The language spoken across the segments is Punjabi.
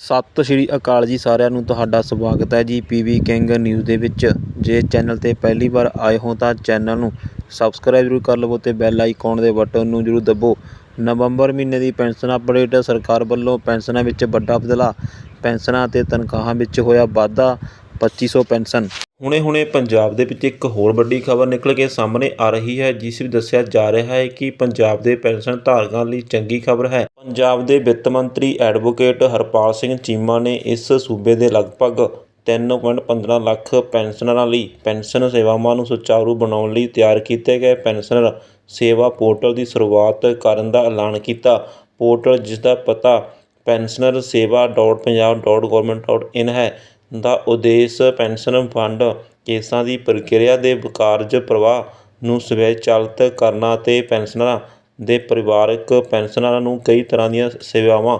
ਸਤਿ ਸ਼੍ਰੀ ਅਕਾਲ ਜੀ ਸਾਰਿਆਂ ਨੂੰ, ਤੁਹਾਡਾ ਸਵਾਗਤ ਹੈ ਜੀ ਪੀਵੀ ਕਿੰਗ ਨਿਊਜ਼ ਦੇ ਵਿੱਚ। ਜੇ ਚੈਨਲ ਤੇ ਪਹਿਲੀ ਵਾਰ ਆਏ ਹੋ ਤਾਂ ਚੈਨਲ ਨੂੰ ਸਬਸਕ੍ਰਾਈਬ ਜ਼ਰੂਰ ਕਰ ਲਵੋ ਤੇ ਬੈਲ ਆਈਕਨ ਦੇ ਬਟਨ ਨੂੰ ਜ਼ਰੂਰ ਦਬੋ। ਨਵੰਬਰ ਮਹੀਨੇ ਦੀ ਪੈਨਸ਼ਨ ਅਪਡੇਟ, ਸਰਕਾਰ ਵੱਲੋਂ ਪੈਨਸ਼ਨਾਂ ਵਿੱਚ ਵੱਡਾ ਬਦਲਾਅ, ਪੈਨਸ਼ਨਾਂ ਅਤੇ ਤਨਖਾਹਾਂ ਵਿੱਚ ਹੋਇਆ ਵਾਧਾ 2500 ਪੈਨਸ਼ਨ। ਹੁਣੇ-ਹੁਣੇ ਪੰਜਾਬ ਦੇ ਵਿੱਚ ਇੱਕ ਹੋਰ ਵੱਡੀ ਖਬਰ ਨਿਕਲ ਕੇ ਸਾਹਮਣੇ ਆ ਰਹੀ ਹੈ, ਜਿਸ ਵਿੱਚ ਦੱਸਿਆ ਜਾ ਰਿਹਾ ਹੈ ਕਿ ਪੰਜਾਬ ਦੇ ਪੈਨਸ਼ਨ ਧਾਰਕਾਂ ਲਈ ਚੰਗੀ ਖਬਰ ਹੈ। ਪੰਜਾਬ ਦੇ ਵਿੱਤ ਮੰਤਰੀ ਐਡਵੋਕੇਟ ਹਰਪਾਲ ਸਿੰਘ ਚੀਮਾ ਨੇ ਇਸ ਸੂਬੇ ਦੇ ਲਗਭਗ 3.15 ਲੱਖ ਪੈਨਸ਼ਨਰਾਂ ਲਈ ਪੈਨਸ਼ਨ ਸੇਵਾਵਾਂ ਨੂੰ ਸੁਚਾਰੂ ਬਣਾਉਣ ਲਈ ਤਿਆਰ ਕੀਤੇ ਗਏ ਪੈਨਸ਼ਨਰ ਸੇਵਾ ਪੋਰਟਲ ਦੀ ਸ਼ੁਰੂਆਤ ਕਰਨ ਦਾ ਐਲਾਨ ਕੀਤਾ। ਪੋਰਟਲ ਜਿਸ ਦਾ ਪਤਾ pensioner sewa dot Punjab dot government dot in ਹੈ ਦਾ ਉਦੇਸ਼ ਪੈਨਸ਼ਨ ਫੰਡ ਕੇਸਾਂ ਦੀ ਪ੍ਰਕਿਰਿਆ ਦੇ ਕਾਰਜ ਪ੍ਰਵਾਹ ਨੂੰ ਸਵੈਚਾਲਿਤ ਕਰਨਾ ਅਤੇ ਪੈਨਸ਼ਨਰਾਂ ਦੇ ਪਰਿਵਾਰਕ ਪੈਨਸ਼ਨਰਾਂ ਨੂੰ ਕਈ ਤਰ੍ਹਾਂ ਦੀਆਂ ਸੇਵਾਵਾਂ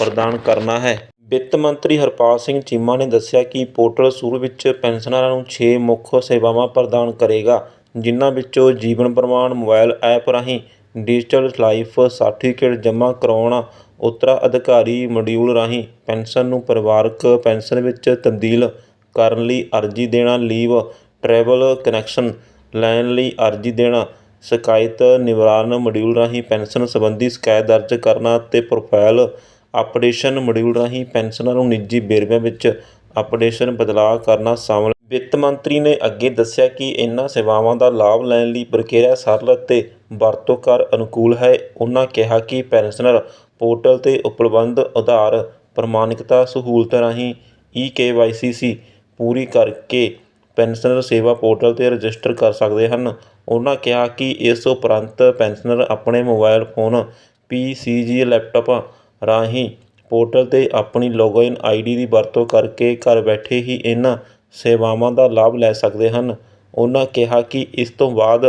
ਪ੍ਰਦਾਨ ਕਰਨਾ ਹੈ। ਵਿੱਤ ਮੰਤਰੀ ਹਰਪਾਲ ਸਿੰਘ ਚੀਮਾ ਨੇ ਦੱਸਿਆ ਕਿ ਪੋਰਟਲ ਸ਼ੁਰੂ ਵਿੱਚ ਪੈਨਸ਼ਨਰਾਂ ਨੂੰ ਛੇ ਮੁੱਖ ਸੇਵਾਵਾਂ ਪ੍ਰਦਾਨ ਕਰੇਗਾ, ਜਿਨ੍ਹਾਂ ਵਿੱਚੋਂ ਜੀਵਨ ਪ੍ਰਮਾਣ, ਮੋਬਾਈਲ ਐਪ ਰਾਹੀਂ ਡਿਜੀਟਲ ਲਾਈਫ ਸਰਟੀਫਿਕੇਟ ਜਮ੍ਹਾਂ ਕਰਵਾਉਣਾ ਉੱਤਰਾਧਿਕਾਰੀ ਮੋਡਿਊਲ ਰਾਹੀਂ ਪੈਨਸ਼ਨ ਨੂੰ ਪਰਿਵਾਰਕ ਪੈਨਸ਼ਨ ਵਿੱਚ ਤਬਦੀਲ ਕਰਨ ਲਈ ਅਰਜ਼ੀ ਦੇਣਾ, ਲੀਵ ਟਰੈਵਲ ਕਨੈਕਸ਼ਨ ਲੈਣ ਲਈ ਅਰਜ਼ੀ ਦੇਣਾ, ਸ਼ਿਕਾਇਤ ਨਿਵਾਰਨ ਮੋਡਿਊਲ ਰਾਹੀਂ ਪੈਨਸ਼ਨ ਸੰਬੰਧੀ ਸ਼ਿਕਾਇਤ ਦਰਜ ਕਰਨਾ ਅਤੇ ਪ੍ਰੋਫਾਈਲ ਅਪਡੇਸ਼ਨ ਮੋਡਿਊਲ ਰਾਹੀਂ ਪੈਨਸ਼ਨਰ ਨੂੰ ਨਿੱਜੀ ਵੇਰਵਿਆਂ ਵਿੱਚ ਅਪਡੇਸ਼ਨ ਬਦਲਾਅ ਕਰਨਾ ਸ਼ਾਮਲ। ਵਿੱਤ ਮੰਤਰੀ ਨੇ ਅੱਗੇ ਦੱਸਿਆ ਕਿ ਇਨ੍ਹਾਂ ਸੇਵਾਵਾਂ ਦਾ ਲਾਭ ਲੈਣ ਲਈ ਪ੍ਰਕਿਰਿਆ ਸਰਲ ਅਤੇ ਵਰਤੋਂਕਾਰ ਅਨੁਕੂਲ ਹੈ। ਉਨ੍ਹਾਂ ਕਿਹਾ ਕਿ ਪੈਨਸ਼ਨਰ ਪੋਰਟਲ 'ਤੇ ਉਪਲਬਧ ਆਧਾਰ ਪ੍ਰਮਾਣਿਕਤਾ ਸਹੂਲਤਾਂ ਰਾਹੀਂ ਈ ਕੇ ਵਾਈ ਸੀ ਸੀ ਪੂਰੀ ਕਰਕੇ ਪੈਨਸ਼ਨਰ ਸੇਵਾ ਪੋਰਟਲ 'ਤੇ ਰਜਿਸਟਰ ਕਰ ਸਕਦੇ ਹਨ। ਉਨ੍ਹਾਂ ਕਿਹਾ ਕਿ ਇਸ ਉਪਰੰਤ ਪੈਨਸ਼ਨਰ ਆਪਣੇ ਮੋਬਾਈਲ ਫੋਨ, ਪੀ ਸੀ ਜੀ, ਲੈਪਟਾਪ ਰਾਹੀਂ ਪੋਰਟਲ 'ਤੇ ਆਪਣੀ ਲੌਗਇਨ ਆਈਡੀ ਦੀ ਵਰਤੋਂ ਕਰਕੇ ਘਰ ਬੈਠੇ ਹੀ ਇਨ੍ਹਾਂ ਸੇਵਾਵਾਂ ਦਾ ਲਾਭ ਲੈ ਸਕਦੇ ਹਨ। ਉਨ੍ਹਾਂ ਕਿਹਾ ਕਿ ਇਸ ਤੋਂ ਬਾਅਦ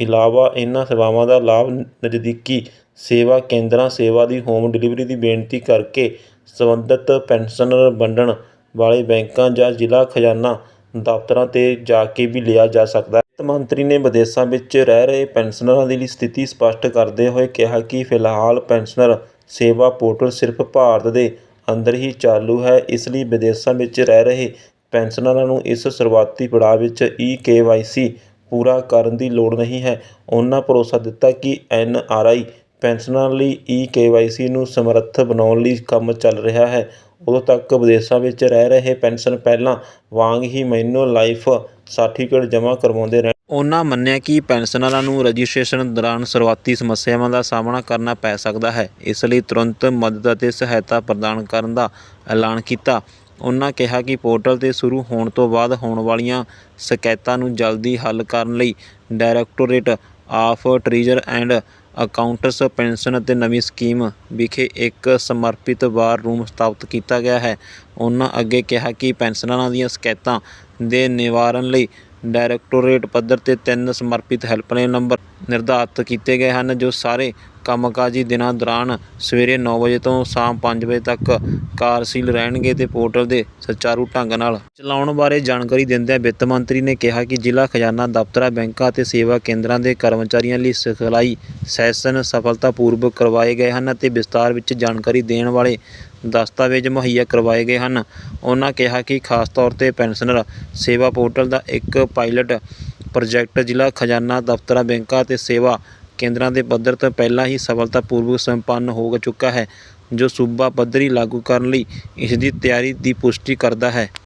ਇਲਾਵਾ ਇਨ੍ਹਾਂ ਸੇਵਾਵਾਂ ਦਾ ਲਾਭ ਨਜ਼ਦੀਕੀ ਸੇਵਾ ਕੇਂਦਰਾਂ, ਸੇਵਾ ਦੀ ਹੋਮ ਡਿਲੀਵਰੀ ਦੀ ਬੇਨਤੀ ਕਰਕੇ ਸੰਬੰਧਿਤ ਪੈਨਸ਼ਨ ਵੰਡਣ ਵਾਲੇ ਬੈਂਕਾਂ ਜਾਂ ਜ਼ਿਲ੍ਹਾ ਖਜ਼ਾਨਾ ਦਫ਼ਤਰਾਂ 'ਤੇ ਜਾ ਕੇ ਵੀ ਲਿਆ ਜਾ ਸਕਦਾ ਹੈ। ਵਿੱਤ ਮੰਤਰੀ ਨੇ ਵਿਦੇਸ਼ਾਂ ਵਿੱਚ ਰਹਿ ਰਹੇ ਪੈਨਸ਼ਨਰਾਂ ਦੀ ਸਥਿਤੀ ਸਪੱਸ਼ਟ ਕਰਦੇ ਹੋਏ ਕਿਹਾ ਕਿ ਫਿਲਹਾਲ ਪੈਨਸ਼ਨਰ ਸੇਵਾ ਪੋਰਟਲ ਸਿਰਫ ਭਾਰਤ ਦੇ ਅੰਦਰ ਹੀ ਚਾਲੂ ਹੈ। ਇਸ ਲਈ ਵਿਦੇਸ਼ਾਂ ਵਿੱਚ ਰਹਿ ਰਹੇ ਪੈਨਸ਼ਨਰਾਂ ਨੂੰ ਇਸ ਸ਼ੁਰੂਆਤੀ ਪੜਾਅ ਵਿੱਚ ਈ ਕੇ ਵਾਈ ਸੀ ਪੂਰਾ ਕਰਨ ਦੀ ਲੋੜ ਨਹੀਂ ਹੈ। ਉਨ੍ਹਾਂ ਭਰੋਸਾ ਦਿੱਤਾ ਕਿ ਐਨ ਆਰ ਆਈ ਪੈਨਸ਼ਨਰਾਂ ਲਈ ਈ ਕੇ ਵਾਈ ਸੀ ਨੂੰ ਸਮਰੱਥ ਬਣਾਉਣ ਲਈ ਕੰਮ ਚੱਲ ਰਿਹਾ ਹੈ। ਉਦੋਂ ਤੱਕ ਵਿਦੇਸ਼ਾਂ ਵਿੱਚ ਰਹਿ ਰਹੇ ਪੈਨਸ਼ਨ ਪਹਿਲਾਂ ਵਾਂਗ ਹੀ ਮੈਨੂੰ ਲਾਈਫ ਸਰਟੀਫਿਕੇਟ ਜਮ੍ਹਾਂ ਕਰਵਾਉਂਦੇ ਰਹਿਣ ਉਨ੍ਹਾਂ ਮੰਨਿਆ ਕਿ ਪੈਨਸ਼ਨਰਾਂ ਨੂੰ ਰਜਿਸਟ੍ਰੇਸ਼ਨ ਦੌਰਾਨ ਸ਼ੁਰੂਆਤੀ ਸਮੱਸਿਆਵਾਂ ਦਾ ਸਾਹਮਣਾ ਕਰਨਾ ਪੈ ਸਕਦਾ ਹੈ, ਇਸ ਲਈ ਤੁਰੰਤ ਮਦਦ ਅਤੇ ਸਹਾਇਤਾ ਪ੍ਰਦਾਨ ਕਰਨ ਦਾ ਐਲਾਨ ਕੀਤਾ। ਉਨ੍ਹਾਂ ਕਿਹਾ ਕਿ ਪੋਰਟਲ 'ਤੇ ਸ਼ੁਰੂ ਹੋਣ ਤੋਂ ਬਾਅਦ ਹੋਣ ਵਾਲੀਆਂ ਸ਼ਿਕਾਇਤਾਂ ਨੂੰ ਜਲਦੀ ਹੱਲ ਕਰਨ ਲਈ directorate of treasury and accounts pension ਅਤੇ ਨਵੀਂ ਸਕੀਮ ਵਿਖੇ ਇੱਕ ਸਮਰਪਿਤ ਵਾਰ ਰੂਮ ਸਥਾਪਤ ਕੀਤਾ ਗਿਆ ਹੈ। ਉਨ੍ਹਾਂ ਅੱਗੇ ਕਿਹਾ ਕਿ ਪੈਨਸ਼ਨਰਾਂ ਦੀਆਂ ਸ਼ਿਕਾਇਤਾਂ ਦੇ ਨਿਵਾਰਨ ਲਈ ਡਾਇਰੈਕਟੋਰੇਟ ਪੱਧਰ 'ਤੇ ਤਿੰਨ ਸਮਰਪਿਤ ਹੈਲਪਲਾਈਨ ਨੰਬਰ ਨਿਰਧਾਰਤ ਕੀਤੇ ਗਏ ਹਨ, ਜੋ ਸਾਰੇ ਕੰਮਕਾਜੀ ਦਿਨਾਂ ਦੌਰਾਨ ਸਵੇਰੇ 9 ਵਜੇ ਤੋਂ ਸ਼ਾਮ 5 ਵਜੇ ਤੱਕ ਕਾਰਸੀਲ ਰਹਿਣਗੇ ਤੇ ਪੋਰਟਲ ਦੇ ਸੁਚਾਰੂ ਢੰਗ ਨਾਲ ਚਲਾਉਣ ਬਾਰੇ ਜਾਣਕਾਰੀ ਦਿੰਦਿਆਂ ਵਿੱਤ ਮੰਤਰੀ ਨੇ ਕਿਹਾ ਕਿ ਜ਼ਿਲ੍ਹਾ ਖਜ਼ਾਨਾ ਦਫ਼ਤਰਾਂ, ਬੈਂਕਾਂ ਅਤੇ ਸੇਵਾ ਕੇਂਦਰਾਂ ਦੇ ਕਰਮਚਾਰੀਆਂ ਲਈ ਸਿਖਲਾਈ ਸੈਸ਼ਨ ਸਫਲਤਾਪੂਰਵਕ ਕਰਵਾਏ ਗਏ ਹਨ ਅਤੇ ਵਿਸਤਾਰ ਵਿੱਚ ਜਾਣਕਾਰੀ ਦੇਣ ਵਾਲੇ ਦਸਤਾਵੇਜ਼ ਮੁਹੱਈਆ ਕਰਵਾਏ ਗਏ ਹਨ। ਉਹਨਾਂ ਕਿਹਾ ਕਿ ਖਾਸ ਤੌਰ 'ਤੇ ਪੈਨਸ਼ਨਰ ਸੇਵਾ ਪੋਰਟਲ ਦਾ ਇੱਕ ਪਾਇਲਟ ਪ੍ਰੋਜੈਕਟ ਜ਼ਿਲ੍ਹਾ ਖਜ਼ਾਨਾ ਦਫ਼ਤਰਾਂ, ਬੈਂਕਾਂ ਅਤੇ ਸੇਵਾ ਕੇਂਦਰਾਂ ਦੇ ਪੱਧਰ ਤੋਂ ਪਹਿਲਾਂ ਹੀ ਸਫਲਤਾਪੂਰਵਕ ਸੰਪੰਨ ਹੋ ਚੁੱਕਾ ਹੈ, ਜੋ ਸੂਬਾ ਪੱਧਰੀ ਲਾਗੂ ਕਰਨ ਲਈ ਇਸ ਦੀ ਤਿਆਰੀ ਦੀ ਪੁਸ਼ਟੀ ਕਰਦਾ ਹੈ।